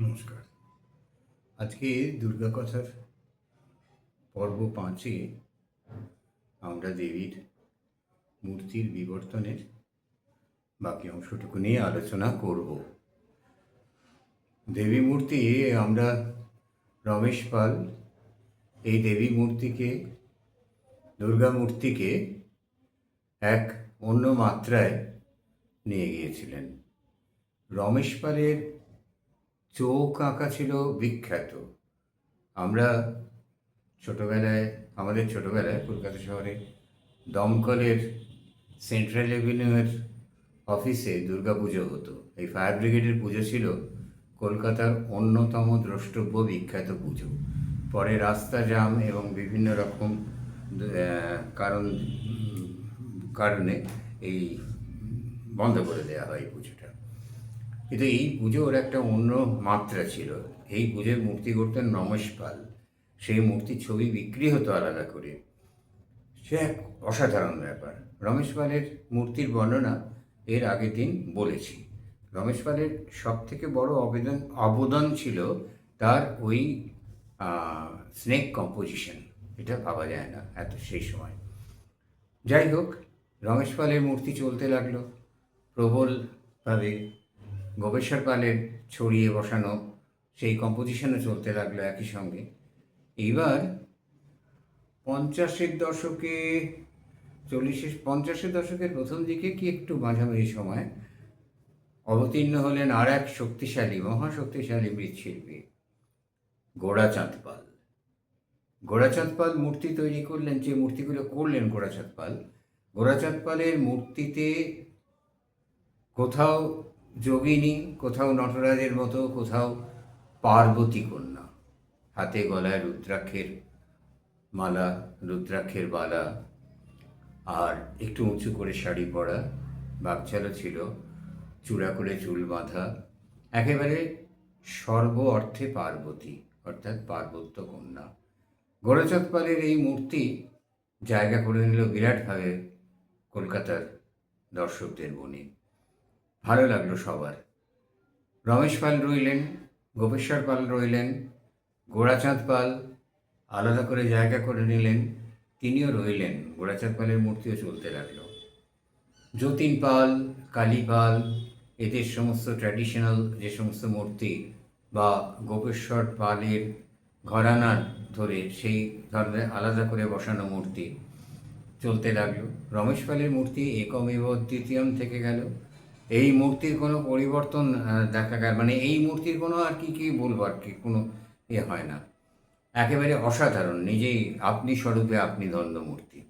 নমস্কার। আজকে দুর্গা কথার পর্ব পাঁচে আমরা দেবীর মূর্তির বিবর্তনের বাকি অংশটুকু নিয়ে আলোচনা করব। দেবী মূর্তি, আমরা রমেশ পাল এই দেবী মূর্তিকে, দুর্গা মূর্তিকে এক অন্য মাত্রায় নিয়ে গিয়েছিলেন। রমেশ পালের চোখ আঁকা ছিল বিখ্যাত। আমরা ছোটবেলায়, আমাদের ছোটবেলায় কলকাতা শহরে দমকলের সেন্ট্রাল এভিনিউয়ের অফিসে দুর্গা পুজো হতো। এই ফায়ার ব্রিগেডের পুজো ছিল কলকাতার অন্যতম দ্রষ্টব্য বিখ্যাত পুজো। পরে রাস্তা জাম এবং বিভিন্ন রকম কারণ কারণে এই বন্ধ করে দেওয়া হয় এই পুজোটা কিন্তু এই পুজোর একটা অন্য মাত্রা ছিল। এই পুজোর মূর্তি করতেন রমেশ পাল। সেই মূর্তির ছবি বিক্রি হতো আলাদা করে। সে এক অসাধারণ ব্যাপার। রমেশ পালের মূর্তির বর্ণনা এর আগের দিন বলেছি। রমেশ পালের সব থেকে বড় অবেদন অবদান ছিল তার ওই স্নেক কম্পোজিশন এটা ভাবা যায় না এত সেই সময়। যাই হোক, রমেশ পালের মূর্তি চলতে লাগল। প্রবলভাবে পালের ছড়িয়ে বসানো সেই কম্পোজিশনও চলতে লাগল একই সঙ্গে। এইবার পঞ্চাশের দশকে, চল্লিশের, পঞ্চাশের দশকের প্রথম দিকে কি একটু মাঝামাঝি সময়, অবতীর্ণ হলেন আর এক শক্তিশালী, মহাশক্তিশালী মৃৎশিল্পী, গোড়াচাঁদ পাল। গোড়াচাঁদ পাল মূর্তি তৈরি করলেন, যে মূর্তিগুলো করলেন গোড়াচাঁদ পাল, গোড়াচাঁদ পালের মূর্তিতে কোথাও যোগিনী, কোথাও নটরাজের মতো, কোথাও পার্বতী কন্যা। হাতে গলায় রুদ্রাক্ষের মালা, রুদ্রাক্ষের বালা, আর একটু উঁচু করে শাড়ি পরা বাগচালও ছিল, চূড়া করে চুল বাঁধা, একেবারে সর্ব অর্থে পার্বতী, অর্থাৎ পার্বত্য কন্যা। গোরচাঁদ পালের এই মূর্তি জায়গা করে নিল বিরাটভাবে কলকাতার দর্শকদের মনে। ভালো লাগল সবার। রমেশ পাল রইলেন, গোপেশ্বর পাল রইলেন, গোড়াচাঁদ পাল আলাদা করে জায়গা করে নিলেন, তিনিও রইলেন, গোড়াচাঁদ পালের মূর্তিও চলতে লাগল। যতীন পাল, কালী পাল, এদের সমস্ত ট্র্যাডিশনাল যে সমস্ত মূর্তি বা গোপেশ্বর পালের ঘরানার ধরে সেই ধরনের আলাদা করে বসানো মূর্তি চলতে লাগল। রমেশ পালের মূর্তি একম একমেব দ্বিতীয়ম থেকে গেল। এই মূর্তির কোনো পরিবর্তন দেখা গেল মানে এই মূর্তির কোনো আর কি কি বলব আর কি, কোনো ইয়ে হয় না। একেবারে অসাধারণ, নিজেই আপনি স্বরূপে আপনি মূর্তি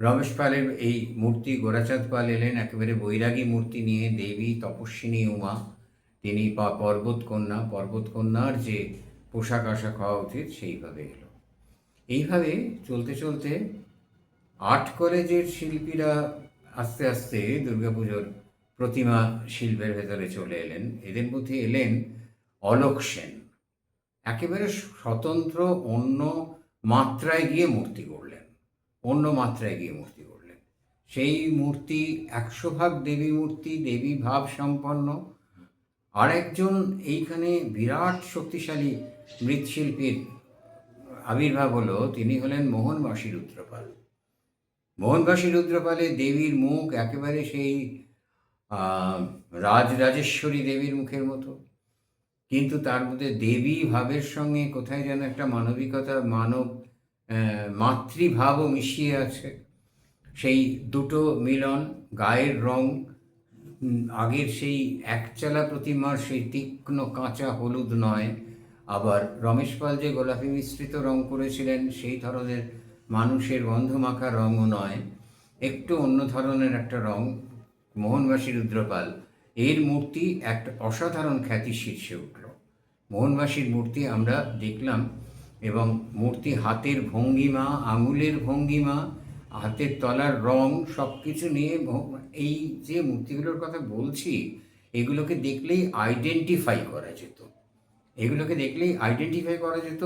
রমেশ পালের এই মূর্তি, গোরাচাঁদ পাল এলেন, একেবারে বৈরাগী মূর্তি নিয়ে, দেবী, তপস্বিনী উমা, তিনি পর্বতকন্যা, পর্বতকন্যার যে পোশাক আশাক হওয়া উচিত, সেইভাবে এলো। এইভাবে চলতে চলতে আর্ট কলেজের শিল্পীরা আস্তে আস্তে দুর্গাপুজোর প্রতিমা শিল্পের ভেতরে চলে এলেন। এদের মধ্যে এলেন অলোক সেন। একেবারে স্বতন্ত্র অন্য মাত্রায় গিয়ে মূর্তি করলেন অন্য মাত্রায় গিয়ে মূর্তি করলেন সেই মূর্তি একশো ভাগ দেবী মূর্তি, দেবী ভাব সম্পন্ন। আরেকজন এইখানে বিরাট শক্তিশালী মৃৎশিল্পীর আবির্ভাব হলো, তিনি হলেন মোহনবাসী রুদ্রপাল। মোহনবাসী রুদ্রপালে দেবীর মুখ একেবারে সেই আহ, রাজ রাজেশ্বরী দেবীর মুখের মতো। কিন্তু তার মধ্যে দেবী ভাবের সঙ্গে কোথায় যেন একটা মানবিকতা মানব মাতৃভাবও মিশিয়ে আছে। সেই দুটো মিলন গায়ের রং আগের সেই একচালা প্রতিমার সেই তীক্ষ্ণ কাঁচা হলুদ নয়। আবার রমেশ পাল যে গোলাপি মিশ্রিত রং করেছিলেন সেই ধরনের মানুষের গন্ধমাখা রঙও নয়। একটু অন্য ধরনের একটা রং। মোহনবাসী রুদ্রপাল, এর মূর্তি একটা অসাধারণ খ্যাতি শীর্ষে উঠল। মোহনবাসীর মূর্তি আমরা দেখলাম এবং মূর্তি হাতের ভঙ্গিমা, আঙুলের ভঙ্গিমা, হাতের তলার রং সব কিছু নিয়ে এই যে মূর্তিগুলোর কথা বলছি, এগুলোকে দেখলেই আইডেন্টিফাই করা যেত। এগুলোকে দেখলেই আইডেন্টিফাই করা যেত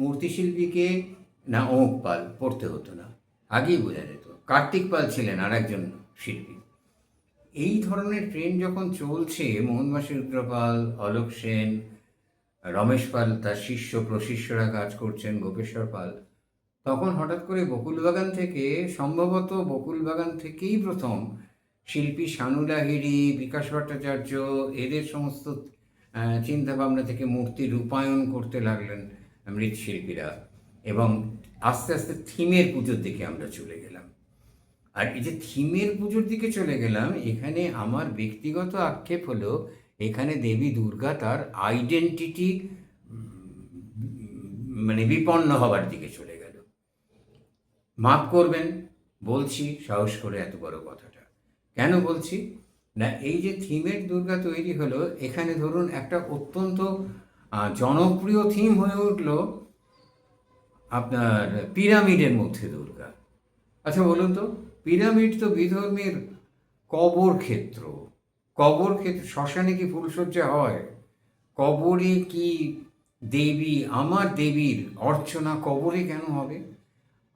মূর্তিশিল্পীকে না অমুক পাল পড়তে হতো না। আগেই বোঝা যেত। কার্তিক পাল ছিলেন আর একজন শিল্পী। এই ধরনের ট্রেন যখন চলছে মোহনবাসী রুদ্রপাল, অলোক সেন, রমেশ পাল, তার শিষ্য, প্রশিষ্যরা কাজ করছেন, গোপেশ্বর পাল, তখন হঠাৎ করে বকুলবাগান থেকে, সম্ভবত বকুলবাগান থেকেই প্রথম শিল্পী শানু লাহিড়ী, বিকাশ ভট্টাচার্য, এদের সমস্ত চিন্তাভাবনা থেকে মূর্তি রূপায়ণ করতে লাগলেন মৃৎশিল্পীরা এবং আস্তে আস্তে থিমের পুজোর দিকে আমরা চলে গেলাম। আর এই যে থিমের পুজোর দিকে চলে গেলাম, এখানে আমার ব্যক্তিগত আক্ষেপ হলো, এখানে দেবী দুর্গা তার আইডেন্টিটি মানে বিপন্ন হবার দিকে চলে গেল। মাফ করবেন, বলছি, সাহস করে এত বড় কথাটা। কেন বলছি? না, এই যে থিমের দুর্গা তৈরি হলো, এখানে ধরুন একটা অত্যন্ত জনপ্রিয় থিম হয়ে উঠল আপনার পিরামিডের মধ্যে দুর্গা। আচ্ছা বলুন তো। পিরামিড তো বিধর্মীর কবর ক্ষেত্র। কবর ক্ষেত্র, শ্মশানে কি ফুলসজ্জা হয়? কবরে কি দেবী, আমার দেবীর অর্চনা কবরে কেন হবে?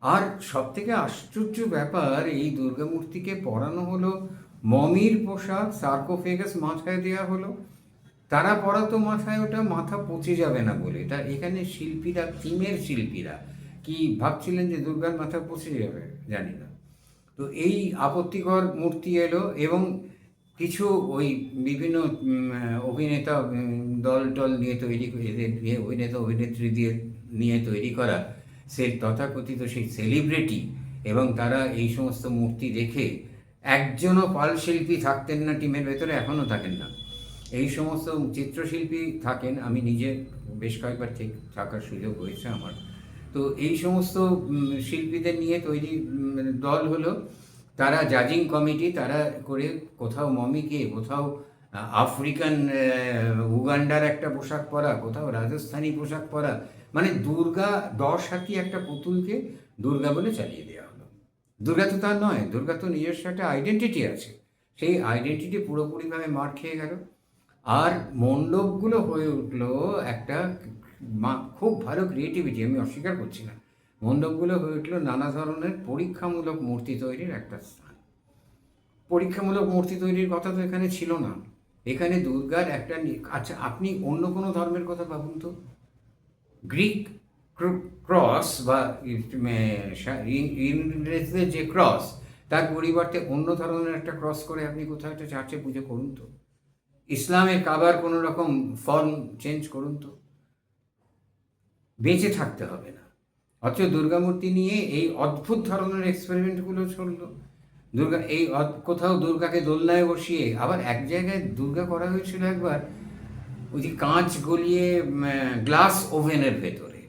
আর সব থেকে আশ্চর্য ব্যাপার, এই দুর্গামূর্তিকে পরানো হলো মমির পোশাক, সার্কোফেগাস মাথায় দেওয়া হলো। তারা পরাতো মাথায়, ওটা মাথা পচে যাবে না বলে। তা এখানে শিল্পীরা, থিমের শিল্পীরা কি ভাবছিলেন যে দুর্গার মাথা পচে যাবে? জানি না। তো এই আপত্তিকর মূর্তি এলো এবং কিছু ওই বিভিন্ন অভিনেতা দল টল নিয়ে তৈরি নিয়ে অভিনেতা, অভিনেত্রী দিয়ে নিয়ে তৈরি করা সে তথাকথিত সেই সেলিব্রিটি এবং তারা এই সমস্ত মূর্তি দেখে একজনও পাল শিল্পী থাকতেন না টিমের ভেতরে, এখনও থাকেন না। এই সমস্ত চিত্রশিল্পী থাকেন, আমি নিজে বেশ কয়েকবার ঠিক থাকার সুযোগ হয়েছে আমার। তো এই সমস্ত শিল্পীদের নিয়ে তৈরি উম, দল হলো তারা জাজিং কমিটি তারা করে কোথাও মমিকে কোথাও আফ্রিকান উগান্ডার একটা পোশাক পরা কোথাও রাজস্থানী পোশাক পরা মানে দুর্গা দশ হাতি একটা পুতুলকে দুর্গা বলে চালিয়ে দেওয়া হলো। দুর্গা তো তার নয় দুর্গা তো নিজস্ব একটা আইডেন্টিটি আছে। সেই আইডেন্টিটি পুরোপুরিভাবে মার খেয়ে গেল। আর মণ্ডপগুলো হয়ে উঠল একটা মা- খুব ভালো ক্রিয়েটিভিটি আমি অস্বীকার করছি না মণ্ডপগুলো হয়ে উঠল নানা ধরনের পরীক্ষামূলক মূর্তি তৈরির একটা স্থান। পরীক্ষামূলক মূর্তি তৈরির কথা তো এখানে ছিল না। এখানে দুর্গার একটা আচ্ছা আপনি অন্য কোনো ধর্মের কথা ভাবুন তো? গ্রিক ক্রস বা ইংরেজদের যে ক্রস তার পরিবর্তে অন্য ধরনের একটা ক্রস করে আপনি কোথাও একটা চার্চে পুজো করুন তো? ইসলামের কাবার কোনো রকম ফর্ম চেঞ্জ করুন তো? বেঁচে থাকতে হবে না। অথচ দুর্গামূর্তি নিয়ে এই অদ্ভুত ধরনের এক্সপেরিমেন্টগুলো চলল। দুর্গা, এই কোথাও দুর্গাকে দোলনায় বসিয়ে আবার এক জায়গায় দুর্গা করা হয়েছিল একবার ওই যে কাঁচ গলিয়ে গ্লাস ওভেনের ভেতরে।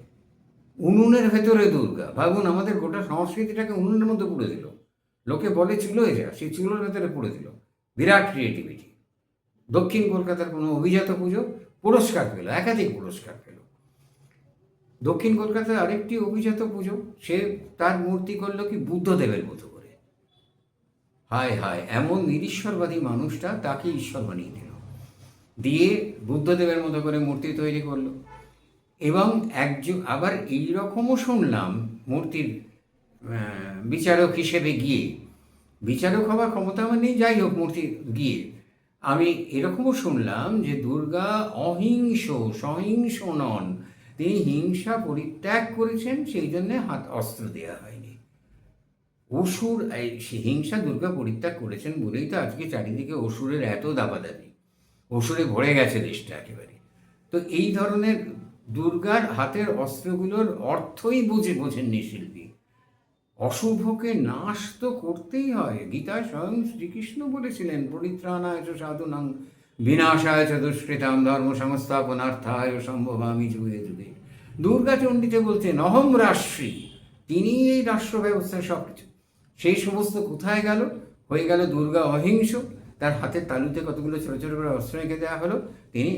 উনুনের ভেতরে দুর্গা। ভাবুন, আমাদের গোটা সংস্কৃতিটাকে উনুনের মধ্যে পুড়ে দিল। লোকে বলে চুলোয় যা সেই চুলোর ভেতরে পুড়ে দিল। বিরাট ক্রিয়েটিভিটি দক্ষিণ কলকাতার কোনো অভিজাত পুজো পুরস্কার পেল, একাধিক পুরস্কার পেল। দক্ষিণ কলকাতার আরেকটি অভিজাত পুজো, সে তার মূর্তি করল কি বুদ্ধদেবের মতো করে। হায় হায়, এমন নিরীশ্বরবাদী মানুষটা তাকে ঈশ্বর বানিয়ে দিল। দিয়ে বুদ্ধদেবের মতো করে মূর্তি তৈরি করল। এবং একজন আবার এই রকমও শুনলাম মূর্তির বিচারক হিসেবে গিয়ে, বিচারক হওয়ার ক্ষমতা আমার নেই, যাই হোক মূর্তি গিয়ে, আমি এরকমও শুনলাম যে দুর্গা অহিংস, সহিংস নন তিনি হিংসা পরিত্যাগ করেছেন, সেই জন্যে হাত অস্ত্র দেওয়া হয়নি। অসুর হিংসা দুর্গা পরিত্যাগ করেছেন বলেই তো আজকে চারিদিকে অসুরের এত দাবাদাবি। অসুরে ভরে গেছে দেশটা একেবারে। তো এই ধরনের দুর্গার হাতের অস্ত্রগুলোর অর্থই বুঝে, বোঝেননি শিল্পী। অশুভকে নাশ তো করতেই হয়। গীতা স্বয়ং শ্রীকৃষ্ণ বলেছিলেন, পরিত্রাণায় সাধুনাং বিনাশায় চ দুষ্কৃতাম ধর্ম সংস্থাপনার্থায় সম্ভবামি যুগে যুগে। দুর্গা চণ্ডীতে বলছেন অহম রাষ্ট্রী তিনি এই রাষ্ট্র ব্যবস্থায় সব কিছু সেই সমস্ত কোথায় গেল? হয়ে গেল দুর্গা অহিংস। তার হাতের তালুতে কতগুলো ছোট ছোট করে অস্ত্র রেখে দেওয়া হলো? তিনি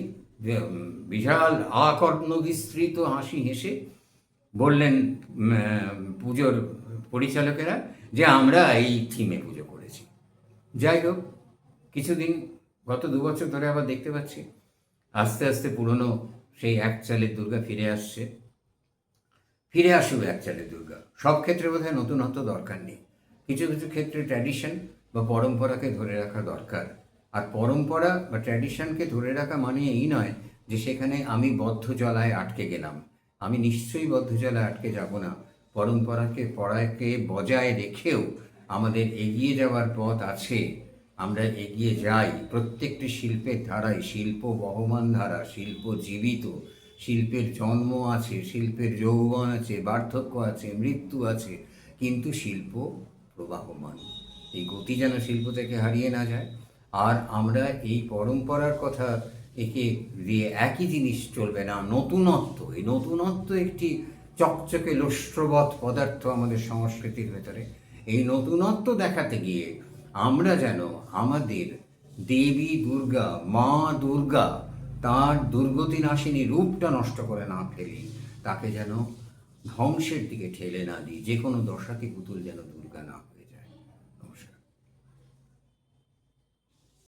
বিশাল আকর্ণ বিস্তৃত হাসি হেসে বললেন পুজোর পরিচালকেরা, যে, আমরা এই থিমে পুজো করেছি। যাই হোক, কিছুদিন গত দু বছর ধরে আবার দেখতে পাচ্ছি। আস্তে আস্তে পুরনো সেই এক চালের দুর্গা ফিরে আসছে। ফিরে আসুক এক চালের দুর্গা। সব ক্ষেত্রে বোধহয় নতুনত্ব দরকার নেই। কিছু কিছু ক্ষেত্রে ট্র্যাডিশন বা পরম্পরাকে ধরে রাখা দরকার। আর পরম্পরা বা ট্র্যাডিশনকে ধরে রাখা মানে এই নয় যে সেখানে আমি বদ্ধ জলায় আটকে গেলাম। আমি নিশ্চয়ই বদ্ধ জলায় আটকে যাব না। পরম্পরাকে পড়াকে বজায় রেখেও আমাদের এগিয়ে যাওয়ার পথ আছে। আমরা এগিয়ে যাই। প্রত্যেকটি শিল্পের ধারায় শিল্প বহমান ধারা, শিল্প জীবিত, শিল্পের জন্ম আছে, শিল্পের যৌবন আছে, বার্ধক্য আছে, মৃত্যু আছে, কিন্তু শিল্প প্রবাহমান। এই গতি যেন শিল্প থেকে হারিয়ে না যায়। আর আমরা এই পরম্পরার কথা একে দিয়ে একই জিনিস চলবে না, নতুনত্ব। এই নতুনত্ব একটি চকচকে লস্ত্রবৎ পদার্থ আমাদের সংস্কৃতির ভেতরে। এই নতুনত্ব দেখাতে গিয়ে আমরা যেন আমাদের দেবী দুর্গা, মা দুর্গা তার দুর্গতি নাশিনী রূপটা নষ্ট করে না ফেলি, তাকে যেন ধ্বংসের দিকে ঠেলে না দিই, যে কোনো দশাকে পুতুল যেন দুর্গা না